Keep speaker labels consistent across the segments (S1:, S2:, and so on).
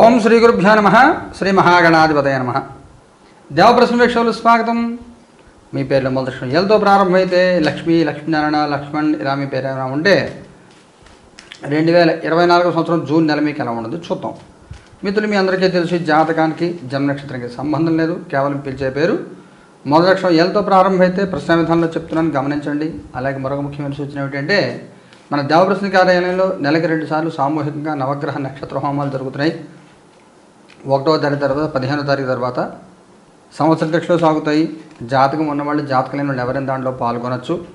S1: ఓం శ్రీ గురుభ్యో నమ శ్రీ మహాగణాధిపతయ నమ. దేవప్రశ్న స్వాగతం. మీ పేర్లు మొదటి ఎల్తో ప్రారంభమైతే లక్ష్మీ లక్ష్మీనారాయణ లక్ష్మణ్ ఇలా మీ పేరు ఏమైనా ఉంటే రెండు వేల ఇరవై నాలుగో సంవత్సరం జూన్ నెల మీకు ఎలా ఉండదు చూద్దాం. మిత్రులు మీ అందరికీ తెలిసి జాతకానికి జన్మ నక్షత్రానికి సంబంధం లేదు కేవలం పిలిచే పేరు. మొదటి అక్షరం ఎల్తో ప్రారంభమైతే ప్రశ్న విధానంలో చెప్తున్నాను గమనించండి. అలాగే మరొక ముఖ్యమైన సూచన ఏమిటంటే మన దేవప్రశ్న కార్యాలయంలో నెలకి రెండుసార్లు సామూహికంగా నవగ్రహ నక్షత్ర హోమాలు జరుగుతున్నాయి. ఒకటో తారీఖు తర్వాత పదిహేనో తారీఖు తర్వాత సంవత్సర దక్షలో సాగుతాయి. జాతకం ఉన్నవాళ్ళు జాతకం లేని వాళ్ళు ఎవరైనా దాంట్లో పాల్గొనొచ్చు.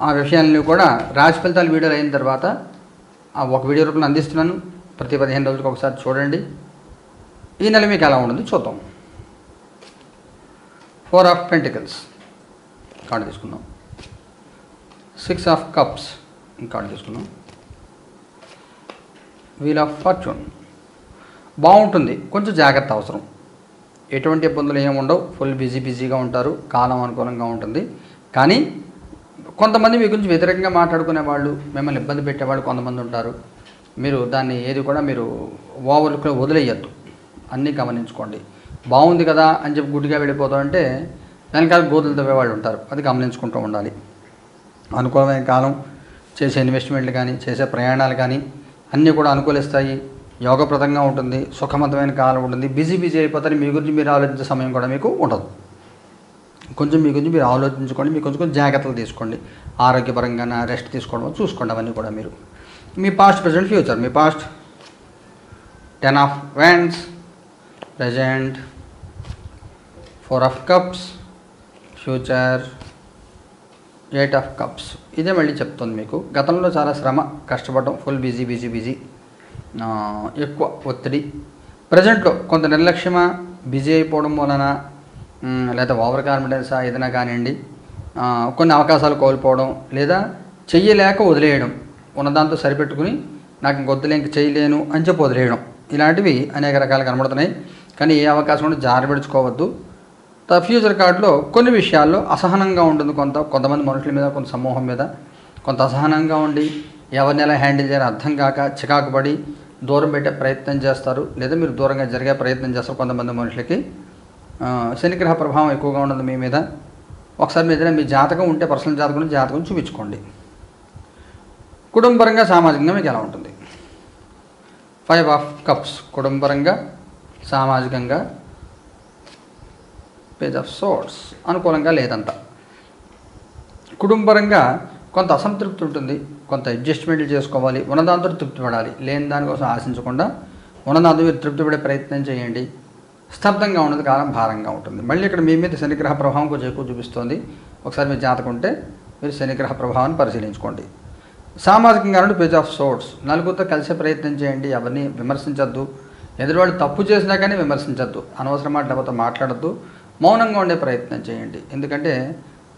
S1: ఆ విషయాలను కూడా రాశి ఫలితాలు వీడియోలు అయిన తర్వాత ఆ ఒక వీడియో రూపంలో అందిస్తున్నాను. ప్రతి పదిహేను రోజులకు ఒకసారి చూడండి. ఈ నెల మీకు ఎలా ఉంటుంది చూద్దాం. ఫోర్ ఆఫ్ పెంటికల్స్ కార్డు తీసుకుందాం. సిక్స్ ఆఫ్ కప్స్ కార్డు తీసుకుందాం. వీల్ ఆఫ్ ఫార్చ్యూన్ బాగుంటుంది. కొంచెం జాగ్రత్త అవసరం. ఎటువంటి ఇబ్బందులు ఏమి ఉండవు. ఫుల్ బిజీ బిజీగా ఉంటారు. కాలం అనుకూలంగా ఉంటుంది. కానీ కొంతమంది మీ గురించి వ్యతిరేకంగా మాట్లాడుకునే వాళ్ళు మిమ్మల్ని ఇబ్బంది పెట్టేవాళ్ళు కొంతమంది ఉంటారు. మీరు దాన్ని ఏది కూడా మీరు ఓవర్లుక్ వదిలేయద్దు. అన్నీ గమనించుకోండి. బాగుంది కదా అని చెప్పి గుడ్డిగా వెళ్ళిపోతాం అంటే వెనకాల గోతులు తవ్వేవాళ్ళు ఉంటారు. అది గమనించుకుంటూ ఉండాలి. అనుకూలమైన కాలం చేసే ఇన్వెస్ట్మెంట్లు కానీ చేసే ప్రయాణాలు కానీ అన్నీ కూడా అనుకూలిస్తాయి. యోగప్రదంగా ఉంటుంది సుఖవంతమైన కాలం ఉంటుంది బిజీ బిజీ అయిపోతారు మీ గురించి మీరు ఆలోచించే సమయం కూడా మీకు ఉండదు. కొంచెం మీ గురించి మీరు ఆలోచించుకోండి మీకు కొంచెం కొంచెం జాగ్రత్తలు తీసుకోండి. ఆరోగ్యపరంగా రెస్ట్ తీసుకోవడం చూసుకోండి అవన్నీ కూడా మీరు. మీ past present future me past ten of wands present four of cups future eight of cups ఇదే మళ్ళీ చెప్తుంది మీకు. గతంలో చాలా శ్రమ కష్టపడడం ఫుల్ బిజీ బిజీ బిజీ ఎక్కువ ఒత్తిడి. ప్రజెంట్లో కొంత నిర్లక్ష్యమా బిజీ అయిపోవడం వలన లేదా ఓవర్ కాన్ఫిడెన్సా ఏదైనా కానివ్వండి కొన్ని అవకాశాలు కోల్పోవడం లేదా చెయ్యలేక వదిలేయడం ఉన్నదాంతో సరిపెట్టుకుని నాకు ఇంకొద్దులే ఇంక చేయలేను అని చెప్పి వదిలేయడం. ఇలాంటివి అనేక రకాలు కనబడుతున్నాయి. కానీ ఏ అవకాశం కూడా జారబెడుచుకోవద్దు. త ఫ్యూచర్ కార్డులో కొన్ని విషయాల్లో అసహనంగా ఉంటుంది కొంత కొంతమంది మనుషుల మీద కొంత సమూహం మీద. కొంత అసహనంగా ఉండి ఎవరిని ఎలా హ్యాండిల్ చేయాలని అర్థం కాక చికాకు పడి దూరం పెట్టే ప్రయత్నం చేస్తారు. లేదా మీరు దూరంగా జరిగే ప్రయత్నం చేస్తారు కొంతమంది మనుషులకి. శనిగ్రహ ప్రభావం ఎక్కువగా ఉండదు మీ మీద. ఒకసారి మీ దగ్గర మీ జాతకం ఉంటే పర్సనల్ జాతకం జాతకం చూపించుకోండి. కుటుంబరంగా సామాజికంగా మీకు ఎలా ఉంటుంది? ఫైవ్ ఆఫ్ కప్స్ కుటుంబరంగా సామాజికంగా పేజ్ ఆఫ్ సోర్స్ అనుకూలంగా లేదంట. కుటుంబరంగా కొంత అసంతృప్తి ఉంటుంది కొంత అడ్జస్ట్మెంట్లు చేసుకోవాలి ఉన్నదాంతో తృప్తి పడాలి. లేని దానికోసం ఆశించకుండా ఉన్నదాంతో మీరు తృప్తి పడే ప్రయత్నం చేయండి. స్తబ్దంగా ఉన్నది కాలం భారంగా ఉంటుంది. మళ్ళీ ఇక్కడ మీ మీద శనిగ్రహ ప్రభావం కొంచెం ఎక్కువ చూపిస్తుంది. ఒకసారి మీరు జాతకం ఉంటే మీరు శనిగ్రహ ప్రభావాన్ని పరిశీలించుకోండి. సామాజికంగా నుండి పేజ్ ఆఫ్ సోర్స్ నలుగురితో కలిసే ప్రయత్నం చేయండి. ఎవరిని విమర్శించద్దు. ఎదురువాళ్ళు తప్పు చేసినా కానీ విమర్శించద్దు. అనవసరం మాట్లాడతో మాట్లాడద్దు. మౌనంగా ఉండే ప్రయత్నం చేయండి. ఎందుకంటే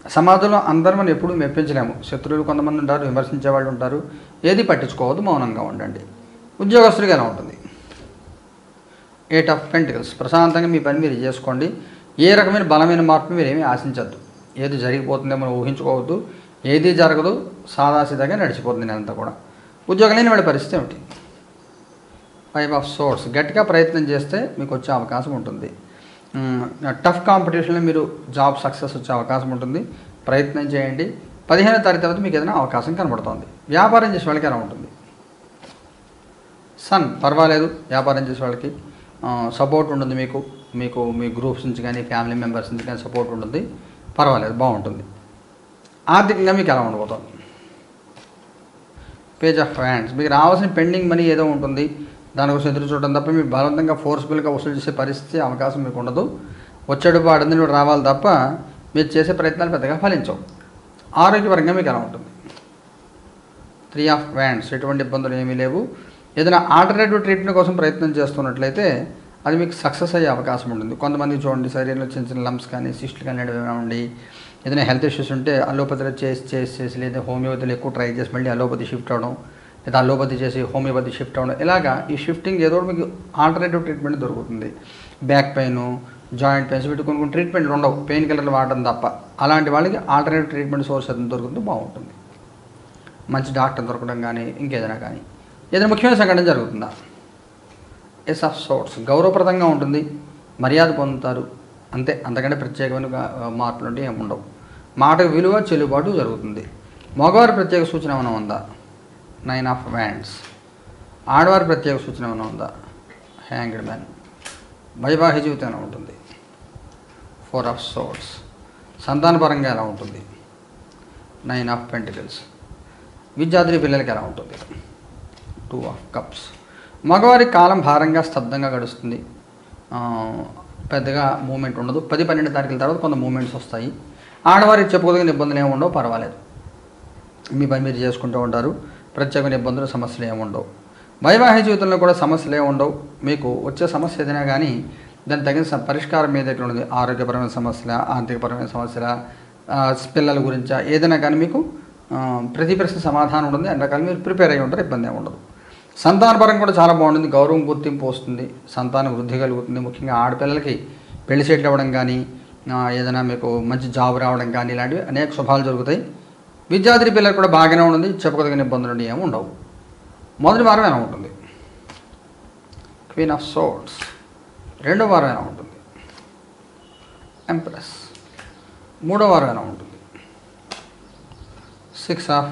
S1: సమాజంలో అందరం మనం ఎప్పుడూ మెప్పించలేము. శత్రువులు కొంతమంది ఉంటారు విమర్శించే వాళ్ళు ఉంటారు. ఏది పట్టించుకోవద్దు మౌనంగా ఉండండి. ఉద్యోగస్తులకి ఎలా ఉంటుంది? ఎయిట్ ఆఫ్ పెంటికల్స్ ప్రశాంతంగా మీ పని మీరు చేసుకోండి. ఏ రకమైన బలమైన మార్పు మీరు ఏమీ ఆశించద్దు. ఏది జరిగిపోతుందేమో ఊహించుకోవద్దు. ఏది జరగదు సాదాసీదాగా నడిచిపోతుంది నేనంతా కూడా. ఉద్యోగం లేని వాడి పరిస్థితి ఏమిటి? ఫైవ్ ఆఫ్ సోర్స్ గట్టిగా ప్రయత్నం చేస్తే మీకు వచ్చే అవకాశం ఉంటుంది. టఫ్ కాంపిటీషన్లో మీరు జాబ్ సక్సెస్ వచ్చే అవకాశం ఉంటుంది. ప్రయత్నం చేయండి. పదిహేనో తారీఖు తర్వాత మీకు ఏదైనా అవకాశం కనబడుతుంది. వ్యాపారం చేసే వాళ్ళకి ఎలా ఉంటుంది? సన్ పర్వాలేదు. వ్యాపారం చేసే వాళ్ళకి సపోర్ట్ ఉంటుంది మీకు. మీకు మీ గ్రూప్స్ నుంచి కానీ ఫ్యామిలీ మెంబర్స్ నుంచి కానీ సపోర్ట్ ఉంటుంది. పర్వాలేదు బాగుంటుంది. ఆర్థికంగా మీకు ఎలా ఉండబోతుంది? పేజ్ ఆఫ్ హ్యాండ్స్ మీకు రావాల్సిన పెండింగ్ మనీ ఏదో ఉంటుంది. దానికోసం ఎదురు చూడడం తప్ప మీరు బలవంతంగా ఫోర్స్ఫుల్గా వసూలు చేసే పరిస్థితి అవకాశం మీకు ఉండదు. వచ్చాడు పాడింది కూడా రావాలి తప్ప మీరు చేసే ప్రయత్నాలు పెద్దగా ఫలించవు. ఆరోగ్యపరంగా మీకు ఎలా ఉంటుంది? త్రీ ఆఫ్ వ్యాండ్స్ ఎటువంటి ఇబ్బందులు ఏమీ లేవు. ఏదైనా ఆల్టర్నేటివ్ ట్రీట్మెంట్ కోసం ప్రయత్నం చేస్తున్నట్లయితే అది మీకు సక్సెస్ అయ్యే అవకాశం ఉంటుంది. కొంతమంది చూడండి శరీరంలో చిన్న చిన్న లంప్స్ కానీ సిస్టులు కానీ ఏమైనా ఉండి ఏదైనా హెల్త్ ఇష్యూస్ ఉంటే అలోపతిలో చేసి చేసి చేసి లేదా హోమియోపతిలో ఎక్కువ ట్రై చేసి మళ్ళీ అలోపతి షిఫ్ట్ అవ్వడం లేదా అలోపతి చేసి హోమియోపతి షిఫ్ట్ అవ్వడం ఇలాగా ఈ షిఫ్టింగ్ ఏదో ఒకటి మీకు ఆల్టర్నేటివ్ ట్రీట్మెంట్ దొరుకుతుంది. బ్యాక్ పెయిన్ జాయింట్ పెయిన్స్ వీటి కొన్ని కొన్ని ట్రీట్మెంట్లు ఉండవు. పెయిన్ కిల్లర్లు వాడడం తప్ప. అలాంటి వాళ్ళకి ఆల్టర్నేటివ్ ట్రీట్మెంట్ సోర్స్ ఏదైనా దొరుకుతుంది బాగుంటుంది. మంచి డాక్టర్ దొరకడం కానీ ఇంకేదైనా కానీ. ఏదైనా ముఖ్యమైన సంఘటన జరుగుతుందా? ఎస్ ఆఫ్ సోర్స్ గౌరవప్రదంగా ఉంటుంది. మర్యాద పొందుతారు. అంతే. అంతకంటే ప్రత్యేకమైన మార్పులు అంటే ఏమి ఉండవు. మాటకు విలువ చెల్లుబాటు జరుగుతుంది. మగవారి ప్రత్యేక సూచన ఏమైనా ఉందా? నైన్ ఆఫ్ వ్యాండ్స్ ఆడవారి ప్రత్యేక సూచన ఏమైనా ఉందా? హ్యాంగ్డ్ మ్యాన్ వైవాహిక జీవితం ఎలా ఉంటుంది? ఫోర్ ఆఫ్ సోర్స్ సంతానపరంగా ఎలా ఉంటుంది? నైన్ ఆఫ్ పెంటికల్స్ విద్యార్థి పిల్లలకి ఎలా ఉంటుంది? టూ ఆఫ్ కప్స్ మగవారి కాలం భారంగా స్తబ్దంగా గడుస్తుంది. పెద్దగా మూమెంట్ ఉండదు. పది పన్నెండు తారీఖుల తర్వాత కొంత మూమెంట్స్ వస్తాయి. ఆడవారికి చెప్పుకోదగిన ఇబ్బందులు ఏమి ఉండవు? పర్వాలేదు. మీ పని మీరు చేసుకుంటూ ఉంటారు. ప్రత్యేకమైన ఇబ్బందులు సమస్యలు ఏముండవు వైవాహిక జీవితంలో కూడా సమస్యలు ఏముండవు ఉండవు. మీకు వచ్చే సమస్య ఏదైనా కానీ దానికి తగిన పరిష్కారం మీ దగ్గర ఉంది ఆరోగ్యపరమైన సమస్యల? ఆర్థికపరమైన సమస్యల? పిల్లల గురించా? ఏదైనా కానీ మీకు ప్రతి ప్రశ్న సమాధానం ఉంటుంది. అన్ని రకాలు మీరు ప్రిపేర్ అయ్యి ఉంటారు. ఇబ్బంది ఉండదు. సంతానపరం కూడా చాలా బాగుంటుంది. గౌరవం గుర్తింపు వస్తుంది. సంతాన వృద్ధి కలుగుతుంది. ముఖ్యంగా ఆడపిల్లలకి పెళ్ళి సెటిల్ అవ్వడం కానీ ఏదైనా మీకు మంచి జాబ్ రావడం కానీ ఇలాంటివి అనేక శుభాలు జరుగుతాయి. విద్యార్థి పిల్లలు కూడా బాగానే ఉంటుంది చెప్పదగిన ఇబ్బందులు ఏమి ఉండవు. మొదటి వారం ఎలా ఉంటుంది? క్వీన్ ఆఫ్ సోల్స్ రెండో వారం ఎలా ఉంటుంది? ఎంప్రెస్ మూడో వారం ఎలా ఉంటుంది? సిక్స్ ఆఫ్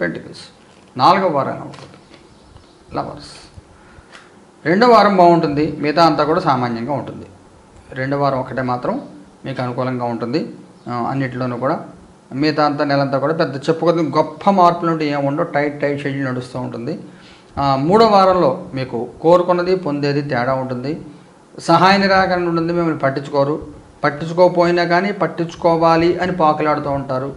S1: పెంటికల్స్ నాలుగో వారం ఎలా ఉంటుంది? లవర్స్ రెండో వారం బాగుంటుంది మిగతా అంతా కూడా సామాన్యంగా ఉంటుంది. రెండో వారం ఒకటే మాత్రం మీకు అనుకూలంగా ఉంటుంది. అన్నిటిలోనూ కూడా మిగతా అంతా నెలంతా కూడా పెద్ద చెప్పుకోదగిన గొప్ప మార్పులు ఉంటే ఏముండవు. టైట్ టైట్ షెడ్యూల్ నడుస్తూ ఉంటుంది. మూడో వారంలో మీకు కోరుకున్నది పొందేది తేడా ఉంటుంది. సహాయ నిరాకరణ ఉంటుంది మిమ్మల్ని పట్టించుకోరు. పట్టించుకోకపోయినా కానీ పట్టించుకోవాలి అని పాకులాడుతూ ఉంటారు.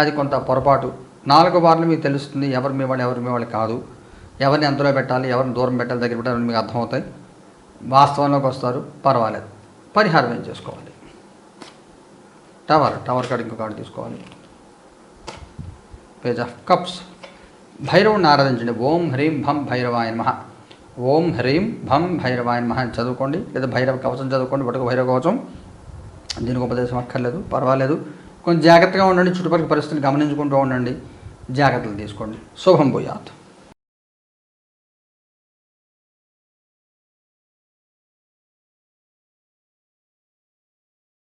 S1: అది కొంత పొరపాటు. నాలుగో వారంలో మీకు తెలుస్తుంది ఎవరు మీ వాళ్ళు ఎవరు మీ వాళ్ళు కాదు. ఎవరిని ఎంతలో పెట్టాలి ఎవరిని దూరం పెట్టాలి దగ్గర పెట్టాలని మీకు అర్థమవుతాయి. వాస్తవంలోకి వస్తారు పర్వాలేదు. పరిహారం ఏం చేసుకోవాలి? టవర్ టవర్ కార్డు ఇంకో కార్డు తీసుకోవాలి. Page of cups. భైరవుని ఆరాధించండి. ఓం హ్రీం భం భైరవాయ నమ. ఓం హ్రీం భం భైరవాయ నమ అని చదువుకోండి. లేదా భైరవ కవచం చదువుకోండి. బటుకు భైరవ కవచం. దీనికి ఉపదేశం అక్కర్లేదు పర్వాలేదు. కొంచెం జాగ్రత్తగా ఉండండి. చుట్టుపక్కల పరిస్థితులు గమనించుకుంటూ ఉండండి. జాగ్రత్తలు తీసుకోండి. శుభం పోయాత్